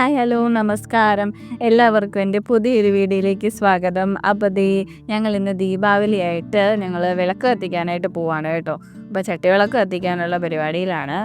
Hi hello നമസ്കാരം. എല്ലാവർക്കും എന്റെ പുതിയൊരു വീഡിയോയിലേക്ക് സ്വാഗതം. അപ്പോൾ ദീ ഞങ്ങൾ ഇന്ന് ദീപാവലിയായിട്ട് ഞങ്ങൾ വിളക്ക് കത്തിക്കാനായിട്ട് പോവാണ് കേട്ടോ. അപ്പോൾ ചട്ടിവിളക്ക് കത്തിക്കാനുള്ള പരിപാടിയിലാണ്.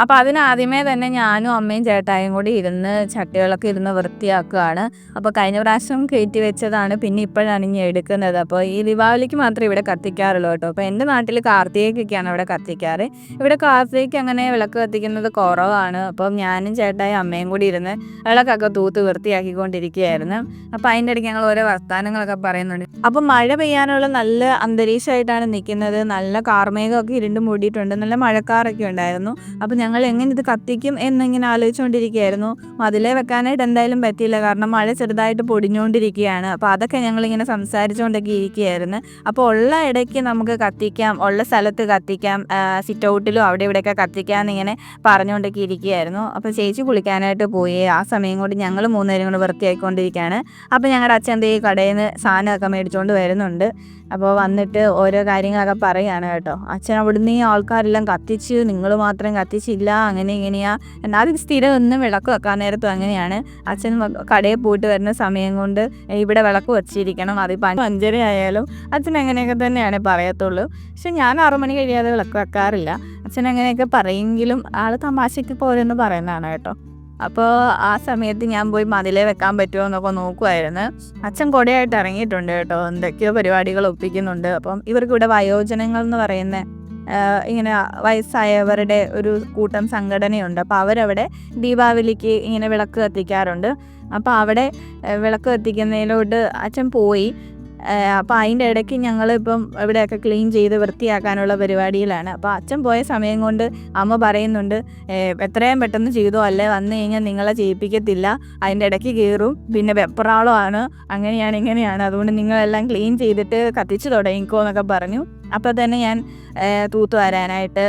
അപ്പോൾ അതിനാദ്യമേ തന്നെ ഞാനും അമ്മയും ചേട്ടായും കൂടി ഇരുന്ന് ചട്ടികളൊക്കെ ഇരുന്ന് വൃത്തിയാക്കുകയാണ്. അപ്പോൾ കഴിഞ്ഞ പ്രാവശ്യം കയറ്റി വെച്ചതാണ്. പിന്നെ ഇപ്പോഴാണ് ഇനി എടുക്കുന്നത്. അപ്പോൾ ഈ ദീപാവലിക്ക് മാത്രമേ ഇവിടെ കത്തിക്കാറുള്ളൂ കേട്ടോ. അപ്പോൾ എന്റെ നാട്ടിൽ കാർത്തികയ്ക്കൊക്കെയാണ് ഇവിടെ കത്തിക്കാറ്. ഇവിടെ കാർത്തികയ്ക്ക് അങ്ങനെ വിളക്ക് കത്തിക്കുന്നത് കുറവാണ്. അപ്പം ഞാനും ചേട്ടായും അമ്മയും കൂടി ഇരുന്ന് വിളക്കൊക്കെ തൂത്ത് വൃത്തിയാക്കിക്കൊണ്ടിരിക്കുകയായിരുന്നു. അപ്പോൾ അതിന്റെ ഇടയ്ക്ക് ഞങ്ങൾ ഓരോ വർത്തമാനങ്ങളൊക്കെ പറയുന്നുണ്ട്. അപ്പോൾ മഴ പെയ്യാനുള്ള നല്ല അന്തരീക്ഷമായിട്ടാണ് നിൽക്കുന്നത്. നല്ല കാർമേഘമൊക്കെ ഇരുണ്ട് മൂടിയിട്ടുണ്ട്. നല്ല മഴക്കാറൊക്കെ ഉണ്ടായിരുന്നു. അപ്പോൾ ഞങ്ങൾ എങ്ങനെ ഇത് കത്തിക്കും എന്നിങ്ങനെ ആലോചിച്ചുകൊണ്ടിരിക്കുകയായിരുന്നു. മതിലെ വെക്കാനായിട്ട് എന്തായാലും പറ്റിയില്ല. കാരണം മഴ ചെറുതായിട്ട് പൊടിഞ്ഞുകൊണ്ടിരിക്കുകയാണ്. അപ്പോൾ അതൊക്കെ ഞങ്ങളിങ്ങനെ സംസാരിച്ചുകൊണ്ടൊക്കെ ഇരിക്കുകയായിരുന്നു. അപ്പോൾ ഉള്ള ഇടയ്ക്ക് നമുക്ക് കത്തിക്കാം. ഉള്ള സ്ഥലത്ത് കത്തിക്കാം. സിറ്റ് ഔട്ടിലും അവിടെ ഇവിടെയൊക്കെ കത്തിക്കാം എന്നിങ്ങനെ പറഞ്ഞുകൊണ്ടൊക്കെ ഇരിക്കുകയായിരുന്നു. അപ്പോൾ ചേച്ചി കുളിക്കാനായിട്ട് പോയി. ആ സമയം കൊണ്ട് ഞങ്ങൾ മൂന്നുപേരും കൂടെ വൃത്തിയാക്കിക്കൊണ്ടിരിക്കുകയാണ് അപ്പോൾ ഞങ്ങളുടെ അച്ഛൻ ദേ കടയിൽ നിന്ന് സാധനമൊക്കെ മേടിച്ചുകൊണ്ട് വരുന്നുണ്ട്. അപ്പോൾ വന്നിട്ട് ഓരോ കാര്യങ്ങളൊക്കെ പറയുകയാണ് കേട്ടോ. അച്ഛൻ അവിടുന്ന് ഈ ആൾക്കാരെല്ലാം കത്തിച്ച് നിങ്ങൾ മാത്രം കത്തിച്ചില്ല അങ്ങനെ ഇങ്ങനെയാ. എന്നാലും സ്ഥിരം ഒന്നും വിളക്ക് വെക്കാൻ നേരത്തും അങ്ങനെയാണ്. അച്ഛൻ കടയിൽ പോയിട്ട് വരുന്ന സമയം കൊണ്ട് ഇവിടെ വിളക്ക് വെച്ചിരിക്കണം അതിപ്പോൾ അഞ്ചര ആയാലും. അച്ഛൻ അങ്ങനെയൊക്കെ തന്നെയാണ് പറയത്തുള്ളൂ. പക്ഷെ ഞാൻ ആറു മണി കഴിയാതെ വിളക്ക് വെക്കാറില്ല. അച്ഛൻ അങ്ങനെയൊക്കെ പറയുമെങ്കിലും ആൾ തമാശയ്ക്ക് പോരെന്ന് പറയുന്നതാണ് കേട്ടോ. അപ്പോൾ ആ സമയത്ത് ഞാൻ പോയി മതിലേ വെക്കാൻ പറ്റുമോ എന്നൊക്കെ നോക്കുമായിരുന്നു അച്ഛൻ കൊടയായിട്ട് ഇറങ്ങിയിട്ടുണ്ട് കേട്ടോ. എന്തൊക്കെയോ പരിപാടികൾ ഒപ്പിക്കുന്നുണ്ട്. അപ്പം ഇവർക്ക് ഇവിടെ വയോജനങ്ങൾ എന്ന് പറയുന്ന ഇങ്ങനെ വയസ്സായവരുടെ ഒരു കൂട്ടം സംഘടനയുണ്ട്. അപ്പോൾ അവരവിടെ ദീപാവലിക്ക് ഇങ്ങനെ വിളക്ക് കത്തിക്കാറുണ്ട്. അപ്പോൾ അവിടെ വിളക്ക് കത്തിക്കുന്നതിലോട്ട് അച്ഛൻ പോയി. അപ്പോൾ അതിന്റെ ഇടയ്ക്ക് ഞങ്ങളിപ്പം ഇവിടെയൊക്കെ ക്ലീൻ ചെയ്ത് വൃത്തിയാക്കാനുള്ള പരിപാടിയിലാണ്. അപ്പോൾ അച്ഛൻ പോയ സമയം കൊണ്ട് അമ്മ പറയുന്നുണ്ട് എത്രയും പെട്ടെന്ന് ചെയ്തോ അല്ലേ? വന്നു കഴിഞ്ഞാൽ നിങ്ങളെ ചെയ്യിപ്പിക്കത്തില്ല. അതിന്റെ ഇടയ്ക്ക് കയറും പിന്നെ വെപ്രാളമാണ്. അങ്ങനെയാണ് ഇങ്ങനെയാണ്. അതുകൊണ്ട് നിങ്ങളെല്ലാം ക്ലീൻ ചെയ്തിട്ട് കത്തിച്ച് തുടങ്ങിക്കോ എന്നൊക്കെ പറഞ്ഞു. അപ്പോൾ തന്നെ ഞാൻ തൂത്ത് വരാനായിട്ട്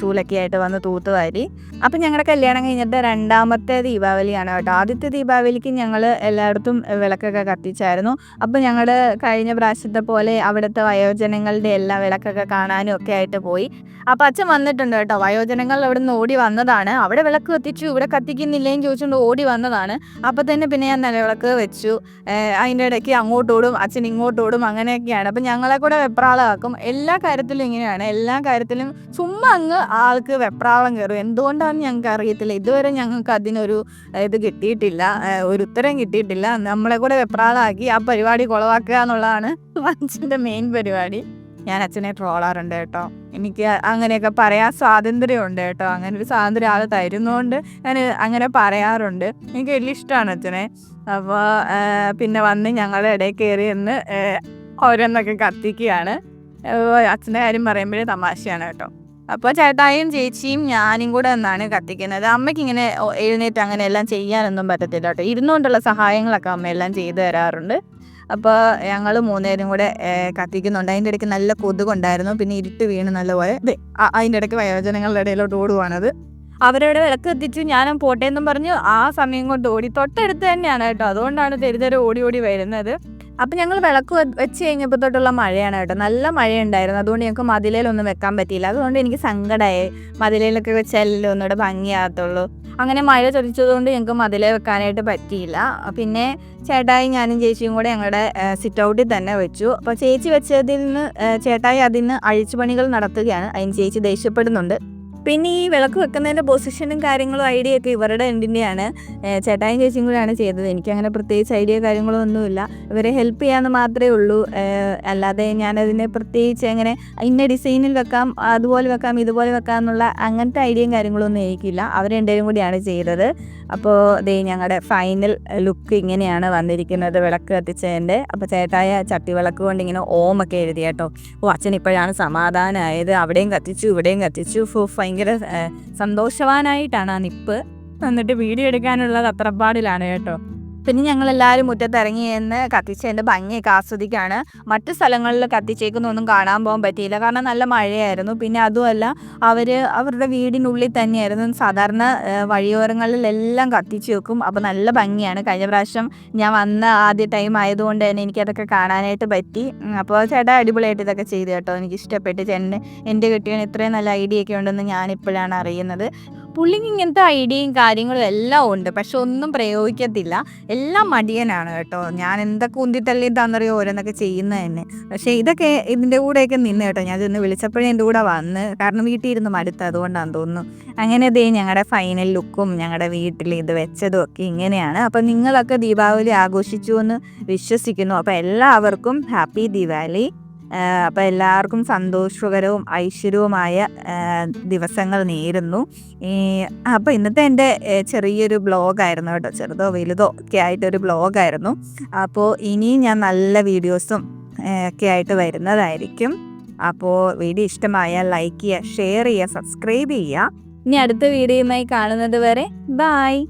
ചൂലൊക്കെ ആയിട്ട് വന്ന് തൂത്ത് വാരി. അപ്പം ഞങ്ങളുടെ കല്യാണം കഴിഞ്ഞിട്ട് രണ്ടാമത്തെ ദീപാവലിയാണ് കേട്ടോ. ആദ്യത്തെ ദീപാവലിക്ക് ഞങ്ങൾ എല്ലായിടത്തും വിളക്കൊക്കെ കത്തിച്ചായിരുന്നു. അപ്പം ഞങ്ങൾ കഴിഞ്ഞ പ്രാവശ്യത്തെ പോലെ അവിടുത്തെ വയോജനങ്ങളുടെ എല്ലാ വിളക്കൊക്കെ കാണാനും ഒക്കെ ആയിട്ട് പോയി. അപ്പം അച്ഛൻ വന്നിട്ടുണ്ട് കേട്ടോ. വയോജനങ്ങൾ അവിടെ നിന്ന് ഓടി വന്നതാണ്. അവിടെ വിളക്ക് കത്തിച്ചു ഇവിടെ കത്തിക്കുന്നില്ലേന്ന് ചോദിച്ചുകൊണ്ട് ഓടി വന്നതാണ്. അപ്പം തന്നെ പിന്നെ ഞാൻ നിലവിളക്ക് വെച്ചു. അതിന്റെ ഇടയ്ക്ക് അങ്ങോട്ടോടും അച്ഛൻ ഇങ്ങോട്ടോടും അങ്ങനെയൊക്കെയാണ്. അപ്പം ഞങ്ങളെ കൂടെ വെപ്രാളമാക്കും. എല്ലാ കാര്യത്തിലും ഇങ്ങനെയാണ്. എല്ലാ കാര്യത്തിലും ചുമ്മാ അങ്ങ് ആൾക്ക് വെപ്രാളം കയറും. എന്തുകൊണ്ടാണെന്ന് ഞങ്ങൾക്ക് അറിയത്തില്ല. ഇതുവരെ ഞങ്ങൾക്ക് അതിനൊരു ഇത് കിട്ടിയിട്ടില്ല. ഒരു ഉത്തരം കിട്ടിയിട്ടില്ല. നമ്മളെ കൂടെ വെപ്രാളമാക്കി ആ പരിപാടി കുളവാക്കുക എന്നുള്ളതാണ് അച്ഛന്റെ മെയിൻ പരിപാടി. ഞാൻ അച്ഛനെ ട്രോളാറുണ്ട് കേട്ടോ. എനിക്ക് അങ്ങനെയൊക്കെ പറയാൻ സ്വാതന്ത്ര്യമുണ്ട് കേട്ടോ. അങ്ങനെ ഒരു സ്വാതന്ത്ര്യം ആൾ തരുന്നതുകൊണ്ട് ഞാൻ അങ്ങനെ പറയാറുണ്ട്. എനിക്ക് വലിയ ഇഷ്ടമാണ് അച്ഛനെ. അപ്പോൾ പിന്നെ വന്ന് ഞങ്ങളുടെ ഇടയിൽ കയറി എന്ന് ഓരോന്നൊക്കെ കത്തിക്കുകയാണ്. അച്ഛന്റെ കാര്യം പറയുമ്പോഴേ തമാശയാണ് കേട്ടോ. അപ്പോൾ ചേട്ടായും ചേച്ചിയും ഞാനും കൂടെ എന്നാണ് കത്തിക്കുന്നത്. അമ്മയ്ക്ക് ഇങ്ങനെ എഴുന്നേറ്റ് അങ്ങനെ എല്ലാം ചെയ്യാനൊന്നും പറ്റത്തില്ല കേട്ടോ. ഇരുന്നുകൊണ്ടുള്ള സഹായങ്ങളൊക്കെ അമ്മയെല്ലാം ചെയ്തു തരാറുണ്ട്. അപ്പോൾ ഞങ്ങൾ മൂന്നുപേരും കൂടെ കത്തിക്കുന്നുണ്ട്. അതിന്റെ ഇടയ്ക്ക് നല്ല കൊതുകുണ്ടായിരുന്നു. പിന്നെ ഇരുട്ട് വീണ് നല്ലപോലെ. അതിന്റെ ഇടയ്ക്ക് വയോജനങ്ങളുടെ ഇടയിലോട്ട് ഓടുവാണത്. അവരവിടെ വിളക്ക് എത്തിച്ച് ഞാനും പോട്ടെ എന്നും പറഞ്ഞു ആ സമയം കൊണ്ട് ഓടി. തൊട്ടടുത്ത് തന്നെയാണ് കേട്ടോ. അതുകൊണ്ടാണ് തെരുതെരെ ഓടി ഓടി വരുന്നത്. അപ്പം ഞങ്ങൾ വിളക്ക് വെച്ച് കഴിഞ്ഞപ്പോൾ തൊട്ടുള്ള മഴയാണ് കേട്ടോ. നല്ല മഴയുണ്ടായിരുന്നു. അതുകൊണ്ട് ഞങ്ങൾക്ക് മതിലേലൊന്നും വെക്കാൻ പറ്റിയില്ല. അതുകൊണ്ട് എനിക്ക് സങ്കടമായി മതിലേലൊക്കെ വെച്ചാലല്ലോ ഒന്നുകൂടെ ഭംഗിയാകത്തുള്ളൂ. അങ്ങനെ മഴ ചൊരിച്ചതുകൊണ്ട് ഞങ്ങൾക്ക് മതിലേ വെക്കാനായിട്ട് പറ്റിയില്ല. പിന്നെ ചേട്ടായി ഞാനും ചേച്ചിയും കൂടെ ഞങ്ങളുടെ സിറ്റ് ഔട്ടിൽ തന്നെ വെച്ചു. അപ്പോൾ ചേച്ചി വെച്ചതിൽ നിന്ന് ചേട്ടായി ചേട്ടായി നിന്ന് അഴിച്ചുപണികൾ നടത്തുകയാണ്. അതിന് ചേച്ചി ദേഷ്യപ്പെടുന്നുണ്ട്. പിന്നെ ഈ വിളക്ക് വെക്കുന്നതിന്റെ പൊസിഷനും കാര്യങ്ങളും ഐഡിയ ഒക്കെ ഇവരുടെ എൻഡിന്റെയാണ് ചേട്ടായും ചേച്ചിയും കൂടെയാണ് ചെയ്തത്. എനിക്കങ്ങനെ പ്രത്യേകിച്ച് ഐഡിയ കാര്യങ്ങളോ ഒന്നുമില്ല. ഇവരെ ഹെൽപ്പ് ചെയ്യാമെന്ന് മാത്രമേ ഉള്ളൂ. അല്ലാതെ ഞാനതിനെ പ്രത്യേകിച്ച് അങ്ങനെ ഇന്ന ഡിസൈനിൽ വെക്കാം അതുപോലെ വെക്കാം ഇതുപോലെ വെക്കാം എന്നുള്ള അങ്ങനത്തെ ഐഡിയയും കാര്യങ്ങളൊന്നും എനിക്കില്ല. രണ്ടുപേരും കൂടിയാണ് ചെയ്തത്. അപ്പോൾ ദേ ഞങ്ങളുടെ ഫൈനൽ ലുക്ക് ഇങ്ങനെയാണ് വന്നിരിക്കുന്നത് വിളക്ക് കത്തിച്ചതിന്റെ. അപ്പോൾ ചേട്ടായ ചട്ടി വിളക്ക് കൊണ്ട് ഇങ്ങനെ ഓമൊക്കെ എഴുതി കേട്ടോ. ഓ അച്ഛൻ ഇപ്പോഴാണ് സമാധാനമായത് അവിടെയും കത്തിച്ചു ഇവിടെയും കത്തിച്ചു. ഫു ഭയങ്കര സന്തോഷവാനായിട്ടാണ് ആ നിപ്പ്. എന്നിട്ട് വീഡിയോ എടുക്കാനുള്ളത് അത്രപ്പാടിലാണ് കേട്ടോ. പിന്നെ ഞങ്ങൾ എല്ലാവരും മുറ്റത്ത് ഇറങ്ങി എന്ന് കത്തിച്ചതിന്റെ ഭംഗിയൊക്കെ ആസ്വദിക്കുകയാണ്. മറ്റു സ്ഥലങ്ങളിൽ കത്തിച്ചേക്കുന്നൊന്നും കാണാൻ പോകാൻ പറ്റിയില്ല. കാരണം നല്ല മഴയായിരുന്നു. പിന്നെ അതുമല്ല അവർ അവരുടെ വീടിനുള്ളിൽ തന്നെയായിരുന്നു സാധാരണ വഴിയോരങ്ങളിലെല്ലാം കത്തിച്ച് വെക്കും. അപ്പോൾ നല്ല ഭംഗിയാണ്. കഴിഞ്ഞ പ്രാവശ്യം ഞാൻ വന്ന ആദ്യ ടൈം ആയതുകൊണ്ട് തന്നെ എനിക്കതൊക്കെ കാണാനായിട്ട് പറ്റി. അപ്പോൾ ചേട്ടാ അടിപൊളിയായിട്ട് ഇതൊക്കെ ചെയ്തു കേട്ടോ. എനിക്ക് ഇഷ്ടപ്പെട്ട് ചേട്ടൻ എന്റെ കെട്ടിയവന് ഇത്രയും നല്ല ഐഡിയ ഒക്കെ ഉണ്ടെന്ന് ഞാനിപ്പോഴാണ് അറിയുന്നത്. പുള്ളിക്ക് ഇങ്ങനത്തെ ഐഡിയയും കാര്യങ്ങളും എല്ലാം ഉണ്ട്. പക്ഷെ ഒന്നും പ്രയോഗിക്കത്തില്ല. എല്ലാം മടിയനാണ് കേട്ടോ. ഞാൻ എന്തൊക്കെ ഉന്തിത്തള്ളിയിട്ടാണെന്നറിയോ ഓരോന്നൊക്കെ ചെയ്യുന്നത് തന്നെ. പക്ഷെ ഇതൊക്കെ ഇതിന്റെ കൂടെയൊക്കെ നിന്ന് കേട്ടോ. ഞാൻ ഇതൊന്ന് വിളിച്ചപ്പോഴേ എന്റെ കൂടെ വന്ന് കാരണം വീട്ടിൽ ഇരുന്ന് മടുത്ത് അതുകൊണ്ടാണ് തോന്നുന്നു. അങ്ങനെ ദേ ഞങ്ങളുടെ ഫൈനൽ ലുക്കും ഞങ്ങളുടെ വീട്ടിൽ ഇത് വെച്ചതും ഒക്കെ ഇങ്ങനെയാണ്. അപ്പം നിങ്ങളൊക്കെ ദീപാവലി ആഘോഷിച്ചു എന്ന് വിശ്വസിക്കുന്നു. അപ്പോൾ എല്ലാവർക്കും ഹാപ്പി ദീപാവലി അപ്പോൾ എല്ലാവർക്കും സന്തോഷകരവും ഐശ്വര്യവുമായ ദിവസങ്ങൾ നേരുന്നു. അപ്പോൾ ഇന്നത്തെ എന്റെ ചെറിയൊരു ബ്ലോഗായിരുന്നു കേട്ടോ. ചെറുതോ വലുതോ ഒക്കെ ആയിട്ടൊരു ബ്ലോഗായിരുന്നു. അപ്പോൾ ഇനിയും ഞാൻ നല്ല വീഡിയോസും ഒക്കെ ആയിട്ട് വരുന്നതായിരിക്കും. അപ്പോൾ വീഡിയോ ഇഷ്ടമായാൽ ലൈക്ക് ചെയ്യുക ഷെയർ ചെയ്യുക സബ്സ്ക്രൈബ് ചെയ്യുക. ഇനി അടുത്ത വീഡിയോയുമായി കാണുന്നത് വരെ ബായ്